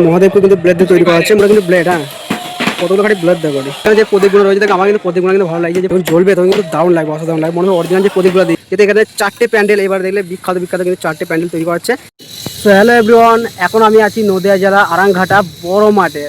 মহাদেবকে কিন্তু ব্লেড দিয়ে তৈরি করা হচ্ছে। আমরা কিন্তু ব্লেড হ্যাঁ। কতগুলো খাটি ব্লেড দেবো এখানে যে প্রদীপগুলো রয়েছে, দেখো, আমার কিন্তু প্রদীপগুলো কিন্তু ভালো লাগছে। যখন জ্বলবে, তখন কিন্তু দারুণ লাগবে, অসাধারণ লাগবে। মনে হয় অরিজিনাল যে প্রদীপগুলো দিই কিন্তু এখানে চারটে প্যান্ডেল, এবার দেখলে বিখ্যাত বিখ্যাত কিন্তু চারটে প্যান্ডেল তৈরি করা হচ্ছে। তো হ্যালো এভরিওয়ান এখন আমি আছি নদিয়া জেলা আরাংঘাটা বড় মাঠে।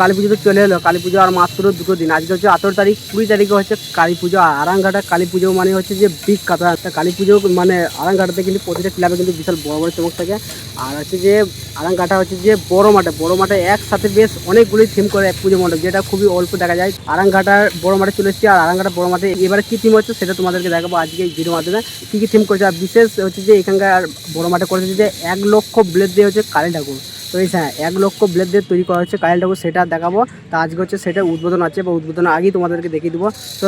কালী পুজো তো চলে এলো। কালী পুজো আর মাত্র দুটো দিন। আজকে হচ্ছে আঠেরো তারিখ, কুড়ি তারিখে হচ্ছে কালী পুজো আর আরাংঘাটা কালী পুজো মানে হচ্ছে যে বিখ্যাত। একটা কালী পুজো মানে আরাংঘাটাতে কিন্তু প্রতিটা ক্লাবে কিন্তু বিশাল বড় বড় চমক থাকে। আর হচ্ছে যে আরাংঘাটা হচ্ছে যে বড় মাঠে। বড় মাঠে একসাথে বেশ অনেকগুলি থিম করে পুজো মণ্ডপ, যেটা খুবই অল্প দেখা যায়। আরাংঘাটার বড় মাঠে চলে এসেছি। আর আরাংঘাটা বড় মাঠে এবারে কী থিম হচ্ছে সেটা তোমাদেরকে দেখাবো আজকে এই ভিডিওর মাধ্যমে। কী কী থিম করেছে? আর বিশেষ হচ্ছে যে এখানকার বড় মাঠে করেছে যে এক লক্ষ ব্লেড দিয়ে হচ্ছে কালী ঠাকুর। তো এই হ্যাঁ এক লক্ষ ব্লেড দিয়ে তৈরি করা হচ্ছে কালী ঠাকুর, সেটা দেখাবো। তা আজকে হচ্ছে সেটা উদ্বোধন আছে বা উদ্বোধন আগেই তোমাদেরকে দেখিয়ে দেবো। তো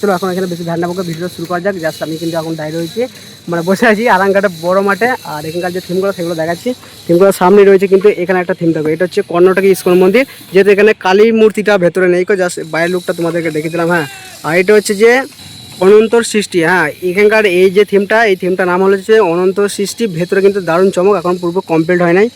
চলো এখন এখানে বেশি ধ্যান নেব ভিডিওটা শুরু করা যাক। জাস্ট আমি কিন্তু এখন দাঁড়িয়ে রয়েছি। মানে বসে আছি আরাঙ্গাটা বড় মাঠে, আর এখানকার যে থিমগুলো সেগুলো দেখাচ্ছি। থিমগুলোর সামনে রয়েছে কিন্তু এখানে একটা থিম থাকবে। এটা হচ্ছে কর্ণাটকী ইস্কন মন্দির, যেহেতু এখানে কালী মূর্তিটা ভেতরে নেই। জাস্ট বাইরের লুকটা তোমাদেরকে দেখে দিলাম হ্যাঁ। আর এটা হচ্ছে যে অনন্তর সৃষ্টি হ্যাঁ এখানকার এই যে থিমটা এই থিমটার নাম হচ্ছে অনন্ত সৃষ্টি, ভেতরে কিন্তু দারুণ চমক, এখন পূর্ব কমপ্লিট হয় নাই।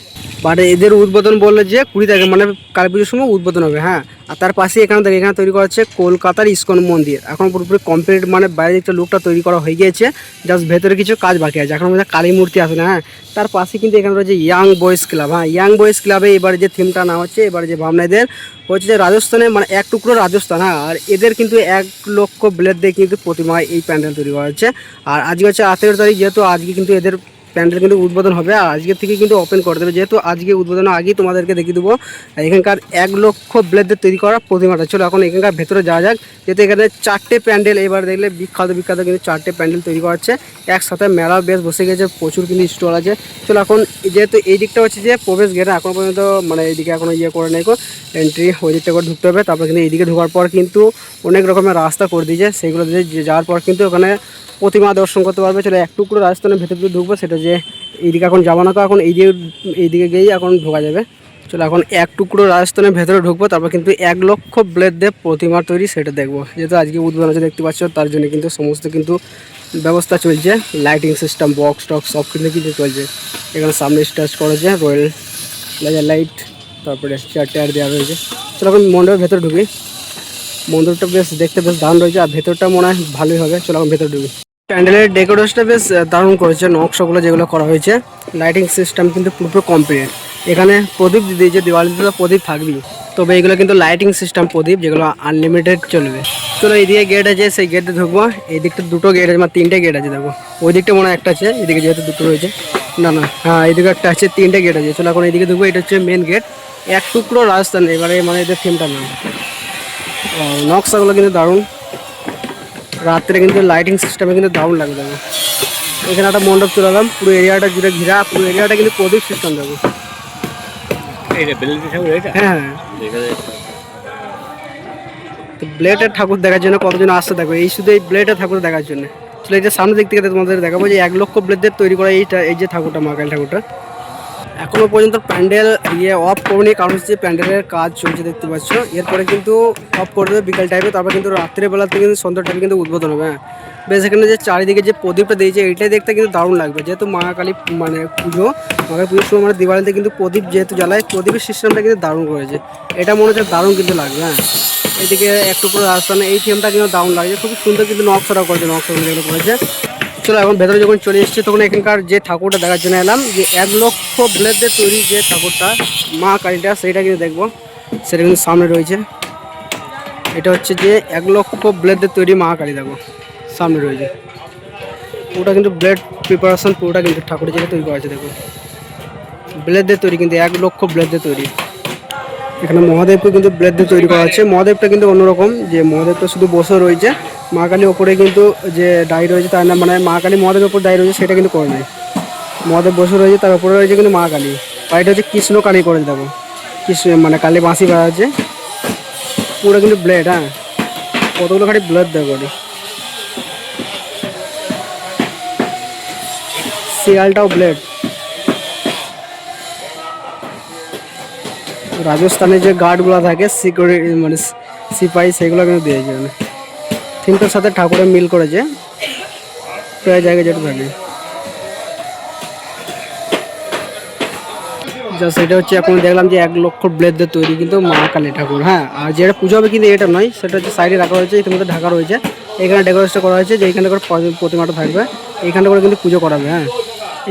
বাট এদের উদ্বোধন বললে যে কুড়ি তারিখ মানে কালী পুজোর সময় উদ্বোধন হবে হ্যাঁ। আর তার পাশে এখানে দেখে, এখানে তৈরি করা হচ্ছে কলকাতার ইস্কন মন্দির। এখন পুরোপুরি কমপ্লিট মানে বাইরের একটা লুকটা তৈরি করা হয়ে গিয়েছে জাস্ট ভেতরে কিছু কাজ বাকি আছে। এখন মধ্যে কালী মূর্তি আছে না হ্যাঁ? তার পাশে কিন্তু এখানে রয়েছে ইয়াং বয়েজ ক্লাব হ্যাঁ? ইয়াং বয়েজ ক্লাবে এবার যে থিমটা নাম হচ্ছে, এবার যে ভাবনা এদের হচ্ছে যে রাজস্থানে মানে এক টুকরো রাজস্থান হ্যাঁ? আর এদের কিন্তু এক লক্ষ ব্লেড দিয়ে কিন্তু প্রতিমা এই প্যান্ডেল তৈরি করা হচ্ছে। আর আজকে হচ্ছে আঠেরো তারিখ, যেহেতু আজকে কিন্তু এদের প্যান্ডেল কিন্তু উদ্বোধন হবে আর আজকে থেকে কিন্তু ওপেন করে দেবে। যেহেতু আজকে উদ্বোধনের আগেই তোমাদেরকে দেখিয়ে দেবো, এখানকার এক লক্ষ ব্লেডদের তৈরি করা প্রতিমাটা। চলো এখন এখানকার ভেতরে যাওয়া যাক। যেহেতু এখানে চারটে প্যান্ডেল, এবার দেখলে বিখ্যাত বিখ্যাত কিন্তু চারটে প্যান্ডেল তৈরি করা হচ্ছে। একসাথে মেলা বেশ বসে গেছে, প্রচুর কিন্তু স্টল আছে। চলো এখন যেহেতু এই দিকটা হচ্ছে যে প্রবেশ গেট এখন পর্যন্ত মানে এইদিকে এখনও ইয়ে করে নেই এন্ট্রি ওই দিকটা করে ঢুকতে হবে, তারপর কিন্তু এইদিকে ঢোকার পর কিন্তু অনেক রকমের রাস্তা করে দিয়েছে। সেইগুলো দিয়ে যাওয়ার পর কিন্তু ওখানে প্রতিমা দর্শন করতে পারবে। চলো এক টুকরো রাজস্থানের ভেতর ঢুকবো, সেটা যে এইদিকে এখন যাব না তো, এখন এই দিকে এইদিকে গিয়েই এখন ঢোকা যাবে। চলো এখন এক টুকরো রাজস্থানের ভেতরে ঢুকবো, তারপর কিন্তু এক লক্ষ ব্লেড দিয়ে প্রতিমা তৈরি সেটা দেখব। যেহেতু আজকে উদ্বোধন আছে দেখতে পাচ্ছ, তার জন্য কিন্তু সমস্ত কিন্তু ব্যবস্থা চলছে। লাইটিং সিস্টেম বক্স টক্স সব কিন্তু কিন্তু চলছে। এখানে সামনে স্টাচ করেছে রয়্যাল লেজার লাইট তারপরে চেয়ার টেয়ার দেওয়া রয়েছে। চলো এখন মণ্ডপের ভেতরে ঢুকি। মন্দিরটা বেশ দেখতে বেশ দারুণ রয়েছে, আর ভেতরটা মনে হয় ভালোই হবে। চলো এখন ভেতরে ঢুকি। প্যান্ডেলের ডেকোরেশনটা বেশ দারুণ করেছে, নকশাগুলো যেগুলো করা হয়েছে। লাইটিং সিস্টেম কিন্তু পুরোপুরি কমপ্লিট এখানে প্রদীপ দিদি দিয়েছে দিওয়ালিতে তো প্রদীপ থাকবেই। তবে এগুলো কিন্তু লাইটিং সিস্টেম প্রদীপ, যেগুলো আনলিমিটেড চলবে। চলো এইদিকে গেট আছে, সেই গেটে ঢুকবো। এই দিকটা দুটো গেট আছে মানে তিনটে গেট আছে, দেখো। ওই দিকটা মনে হয় একটা আছে এদিকে যেহেতু দুটো রয়েছে। না না হ্যাঁ এইদিকে একটা আছে, তিনটে গেট আছে। চলো এখন এইদিকে ঢুকবো, এটা হচ্ছে মেন গেট এক টুকরো রাজস্থান, এবারে মানে এদের থিমটার নাম। নকশাগুলো কিন্তু দারুণ। রাত্রে কিন্তু লাইটিং সিস্টেমে কিন্তু দারুণ লাগবে দেখো। এখানে একটা মণ্ডপ চলে এলাম পুরো এরিয়াটা জুড়ে ঘিরা পুরো এরিয়াটা কিন্তু প্রদীপ সিস্টেম ঠাকুর হ্যাঁ হ্যাঁ। তো ব্লেডের ঠাকুর দেখার জন্য কতজন আসতে দেখো এই শুধু এই ব্লেডের ঠাকুর দেখার জন্য। চলো এটা সামনে দিক থেকে তোমাদের দেখাবো যে এক লক্ষ ব্লেডের তৈরি করা এইটা এই যে ঠাকুরটা মাকাল ঠাকুরটা। এখনও পর্যন্ত প্যান্ডেল ইয়ে অফ করেনি, কারণ হচ্ছে প্যান্ডেলের কাজ চলছে দেখতে পাচ্ছ। এরপরে কিন্তু অফ করে দেবে বিকাল টাইপে তারপর কিন্তু থেকে কিন্তু সন্ধ্যা টাইপে কিন্তু উদ্বোধন হবে হ্যাঁ। বেশ এখানে যে চারিদিকে যে প্রদীপটা দিয়েছে, এইটাই দেখতে কিন্তু দারুণ লাগবে। যেহেতু মা কালী মানে পুজো, মা পুজোর সময় মানে দিওয়ালিতে কিন্তু প্রদীপ যেহেতু জ্বালায়, প্রদীপের সিস্টেমটা কিন্তু দারুণ করেছে। এটা মনে হচ্ছে দারুণ কিন্তু লাগবে হ্যাঁ। এদিকে একটু করে রাজস্থানে এই থিমটা কিন্তু দারুণ লাগছে। খুব সুন্দর কিন্তু নকশাটা করেছে যেগুলো করেছে। চলো, এখন ভেতরে যখন চলে এসেছে, তখন এখানকার যে ঠাকুরটা দেখার জন্য এলাম, যে এক লক্ষ ব্লেডের তৈরি যে ঠাকুরটা, মা কালীটা, সেইটা কিন্তু দেখব। সেটা কিন্তু সামনে রয়েছে। এটা হচ্ছে যে এক লক্ষ ব্লেডের তৈরি মা কালী, দেখো, সামনে রয়েছে। পুরোটা কিন্তু ব্লেড প্রিপারেশন পুরোটা কিন্তু ঠাকুরের যেটা তৈরি করা আছে দেখো। ব্লেডের তৈরি কিন্তু, এক লক্ষ ব্লেডের তৈরি। এখানে মহাদেবকে কিন্তু ব্লেড দিয়ে তৈরি করা হচ্ছে মহাদেবটা কিন্তু অন্যরকম, যে মহাদেবটা শুধু বসে রয়েছে মা কালীর ওপরে কিন্তু যে ডাই রয়েছে তার নাম মানে মা কালী মহাদেবের ওপর ডাই রয়েছে সেটা কিন্তু করে নাই। মহাদেব বসে রয়েছে, তার উপরে রয়েছে কিন্তু মা কালী। আর এটা হচ্ছে কৃষ্ণ কালী করে দেখো কৃষ্ণ মানে কালী বাঁশি বাজাচ্ছে। পুরো কিন্তু ব্লেড হ্যাঁ। কতগুলো খালি ব্লেড এটি। শিয়ালটাও ব্লেড রাজস্থানে যে গার্ডগুলো থাকে সিকিউরিটি মানে সিপাহি সেগুলো কিন্তু দিয়েছে। মানে থিমটার সাথে ঠাকুরের মিল করেছে। প্রায় জায়গায় যেটা থাকে। জাস্ট এটা হচ্ছে এখন দেখলাম যে এক লক্ষ ব্লেড দিয়ে তৈরি কিন্তু মা কালী ঠাকুর হ্যাঁ। আর যেটা পুজো হবে কিন্তু এটা নয়, সেটা হচ্ছে সাইডে রাখা হয়েছে, ইতিমধ্যে ঢাকা রয়েছে। এখানে ডেকোরেশন করা হয়েছে যে এখানে করে প্রতিমাটা থাকবে। এইখানে করে কিন্তু পুজো করাবে হ্যাঁ।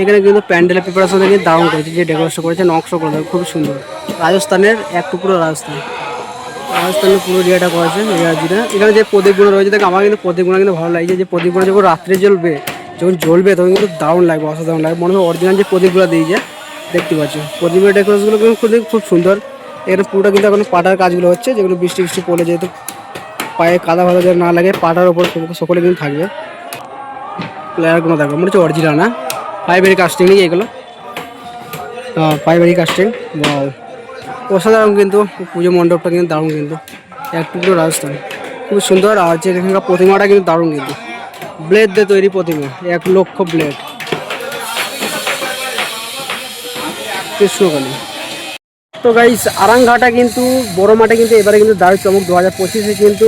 এখানে কিন্তু প্যান্ডেলের প্রিপারেশন থেকে দারুণ করেছে, যে ডেকোরেশন করেছে, নকশা করে খুব সুন্দর। রাজস্থানের এক টুকরো রাজস্থান। রাজস্থানের পুরো এরিয়াটা করেছে, এই রাজ্যটা এখানে যে প্রদীপগুলো রয়েছে, দেখো, আমার কিন্তু প্রদীপগুলো কিন্তু ভালো লাগছে। যে প্রদীপগুলো যখন রাত্রে জ্বলবে, যখন জ্বলবে, তখন কিন্তু দারুণ লাগবে, অসাধারণ লাগবে। মনে হয় অরিজিনাল যে প্রদীপগুলো দিয়েছে, দেখতে পাচ্ছ। প্রদীপের ডেকোরেশনগুলো কিন্তু খুব খুব সুন্দর। এখানে পুরোটা কিন্তু এখন পাটার কাজগুলো হচ্ছে, যেগুলো বৃষ্টি বৃষ্টি পড়লে যেহেতু পায়ে কাদা ফাদা যেন না লাগে, পাটার ওপর সকলে কিন্তু থাকবে। প্লেয়ারগুলো দেখো, মনে হচ্ছে অরিজিনাল না? ফাইবারি কাস্টিং নাকি এগুলো? ফাইবারি কাস্টিং অসাধারণ কিন্তু পুজো মণ্ডপটা কিন্তু দারুণ কিন্তু। এক টুকরো রাজস্থান। খুব সুন্দর আর হচ্ছে এখানকার প্রতিমাটা কিন্তু দারুণ কিন্তু। ব্লেড দিয়ে তৈরি প্রতিমা, এক লক্ষ ব্লেড কৃষ্ণকালী। তো গাইস আরাংঘাটা কিন্তু, বড় মাঠে কিন্তু এবারে কিন্তু দারুণ চমক। দু হাজার পঁচিশে কিন্তু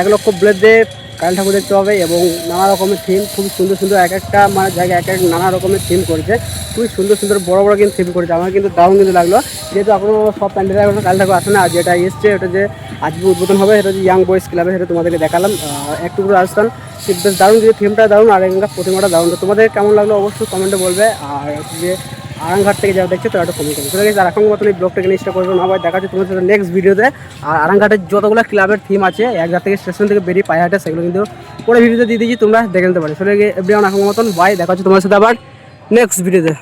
এক লক্ষ ব্লেড দিয়ে কালী ঠাকুর দেখতে হবে এবং নানা রকমের থিম খুব সুন্দর সুন্দর এক একটা মানে জায়গায় এক এক নানা রকমের থিম করেছে। খুবই সুন্দর সুন্দর বড় বড় কিন্তু থিম করেছে। আমার কিন্তু দারুণ কিন্তু লাগল। যেহেতু এখনও সব প্যান্ডেল এখনও কালী ঠাকুর আসে না আর যেটা এসছে ওটা যে আজকে উদ্বোধন হবে সেটা যে ইয়াং বয়েজ ক্লাবে সেটা তোমাদেরকে দেখালাম। আহ, একটু করে রাজস্থান। বেশ দারুণ কিন্তু থিমটা দারুণ আর এখানকার প্রতিমাটা দারুণ। তোমাদের কেমন লাগল অবশ্যই কমেন্টে বলবে। আর যে আরামঘাট থেকে যারা দেখছে, তারা একটা কমেন্ট করবে। আছে আর এখন মতন এই ব্লগটাকে নিশ্চয় করব না, আবার দেখা হচ্ছে তোমাদের সাথে নেক্সট ভিডিওতে আর আরামঘাটের যতগুলো ক্লাবের থিম আছে, এক জায়গা থেকে স্টেশন থেকে বেরিয়ে পায়ে হাঁটে, সেগুলো কিন্তু পরে ভিডিওতে দিয়ে দিয়েছি, তোমরা দেখে নিতে পারো। সেটা এভরিওয়ান এখন মতন বাই দেখা হচ্ছে তোমার সাথে আবার নেক্সট ভিডিওতে